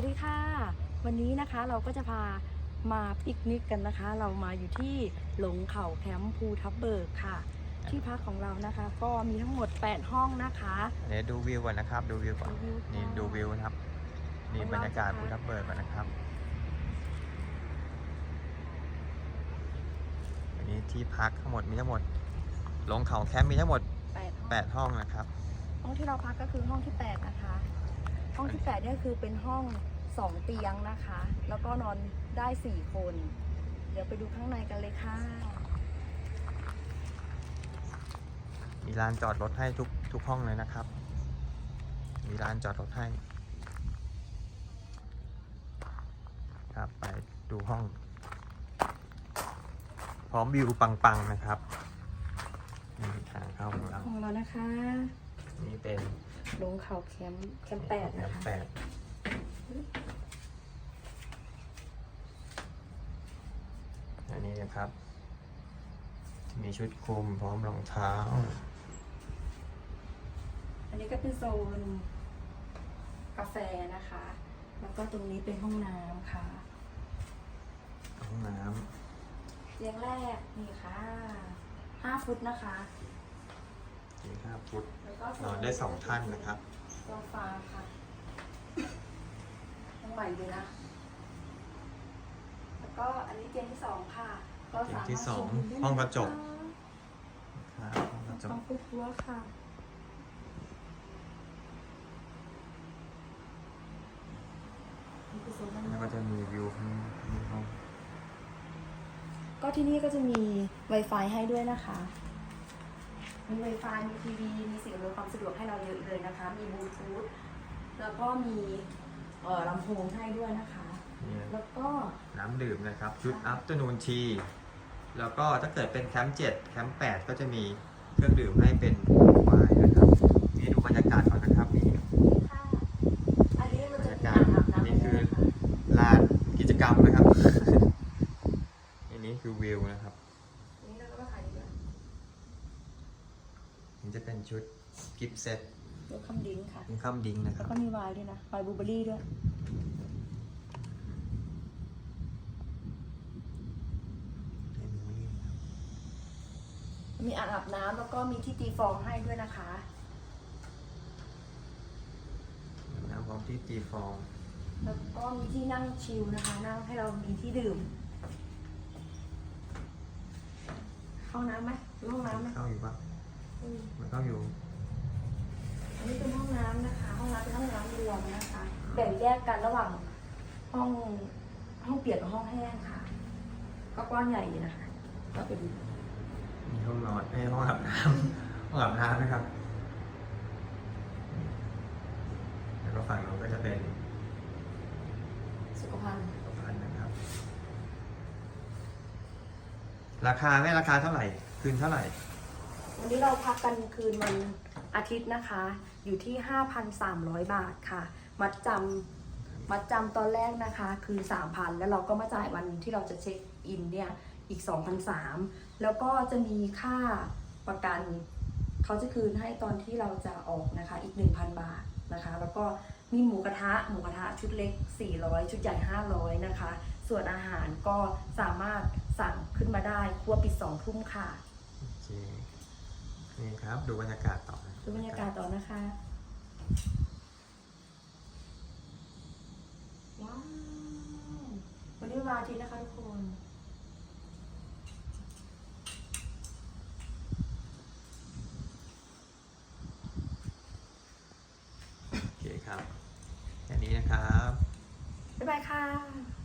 วัสดีค่ะ วันนี้นะคะเราก็จะพามาปิกนิกกันนะคะ เรามาอยู่ที่หลงเขาแคมป์ภูทับเบิกค่ะ ที่พักของเรานะคะ ก็มีทั้งหมด 8 ห้องนะคะเดี๋ยวดูวิวก่อนนะครับ ดูวิวก่อนดูวิวค่ะนี่ดูวิวนะครับนี่บรรยากาศภูทับเบิกก่อนนะครับอันนี้ที่พักทั้งหมดมีทั้งหมดลงเขาแคมป์มีทั้งหมด8ห้อง8ห้องนะครับ ห้องที่เราพักก็คือห้องที่ 8 นะคะ ห้องที่8เนี่ยคือเป็นห้อง 2 เตียงนะคะ แล้วก็นอนได้ 4 คน เดี๋ยวไปดูข้างในกันเลยค่ะ มีลานจอดรถให้ทุกทุกห้องเลยนะครับ มีลานจอดรถให้ ครับไปดูห้อง พร้อมวิวปังๆนะครับนี่ทางเข้าของเรา ของเรานะคะนี่เป็น ลงเขาแคมป์แคมป์แปดแอนะปคะ แปดอันนี้นะครับ มีชุดคลุมพร้อมรองเท้า อันนี้ก็เป็นโซนกาแฟนะคะ แล้วก็ตรงนี้เป็นห้องน้ำค่ะ ห้องน้เตียงแรกนี่ค่ะ 5 ฟุตนะคะำนี่ห้าฟุต แล้วก็นอนได้สองท่านนะครับ โซฟาค่ะห้องใหม่เลยนะ แล้วก็อันนี้เตียงที่สองค่ะ ก็สามารถเตียงที่สองชมวิวได้ห้องกระจกนครับห้องกระจห้อกงปุ๊บรั้วค่ะ นี่คือโซนด้านนแล้วอก็กจะมีวิวข้างข้างห้องก็ที่นี่ก็จะมี Wi-Fi ให้ด้วยนะคะ มี Wi-Fi มีทีวี มีสิ่งอำนวยความสะดวกให้เราเยอะเลยนะคะ มีบลูทูธ แล้วก็มีเอ่อลำโพงให้ด้วยนะคะนี่แล้วก็ น้ำดื่มนะครับ ชุด afternoon tea แล้วก็ถ้าเกิดเป็นแคมป์เจ็ดแคมป์แปดก็จะมีเครื่องดื่มให้เป็นไวน์นะครับนี่ดูบรรยากาศก่อนนะครับนี่ ค่ะ อันนี้มันบรจะรมียากาอ่าศงอาบอันน้ำนี้คือให้ด้วยนะะลานกิจกรรมนะครับ อันนี้คือวิวนะครับ อันนี้เราก็มาขายดีด้วย นี่จะ เป็นชุดกิฟต์เซตเดี๋ยวคำดิ้งค่ะ เป็นข้ามดิ้งนะคแล้รัวบ ก็มีไวน์ด้วยนะไวน์บลูเบอร์รี่ด้วย มีอ่างอาบน้ำแล้วก็มีที่ตีฟองให้ด้วยนะคะ น้ำพร้อมที่ตีฟองแล้วก็มีที่นั่งชิลนะคะ นั่งให้เรามีที่ดื่ม เข้าน้ำไหมหรือห้องน้ำไหมเข้าอยู่ปะอื มมันเข้าอยู่อันนี้เป็นห้องน้ำนะคะ ห้องน้ำเป็นห้องน้ำรวมนะคะ แบ่งแยกกันระหว่างห้องห้องเปียกกับห้องแห้งค่ะ ก็กว้างใหญ่อยู่นะคะ ก็เป็นมีห้องนอนไอ้ยห้องอาบน้ำห้องอาบน้ำนะครับ แล้วก็ฝั่งนู้นก็จะเป็นสุขภัณฑ์สะพานนะครับ ราคาไม่ราคาเท่าไหร่ คืนเท่าไหร่ วันนี้เราพักกันคืนวันอาทิตย์นะคะ อยู่ที่ 5,300 บาทค่ะ มัดจำมัดจำตอนแรกนะคะ คือ3,000 แล้วเราก็มาจ่ายวันที่เราจะเช็คอินเนี่ยอีก2,300แล้วก็จะมีค่าประกัน เขาจะคืนให้ตอนที่เราจะออกนะคะอีก 1,000 บาทนะคะ แล้วก็มีหมูกระทะหมูกระทะชุดเล็ก 400 ชุดใหญ่ 500 นะคะ ส่วนอาหารก็สามารถสั่งขึ้นมาได้ครัวปิด2ทุ่มค่ะโอเค นี่ครับ ดูบรรยากาศต่อนะดูบรรยากาศต่อนะคะ ว้าววันนี้วันอาทิตย์นะคะทุกคนโอเคครับแค่นี้นะครับ บ๊ายบายค่ะ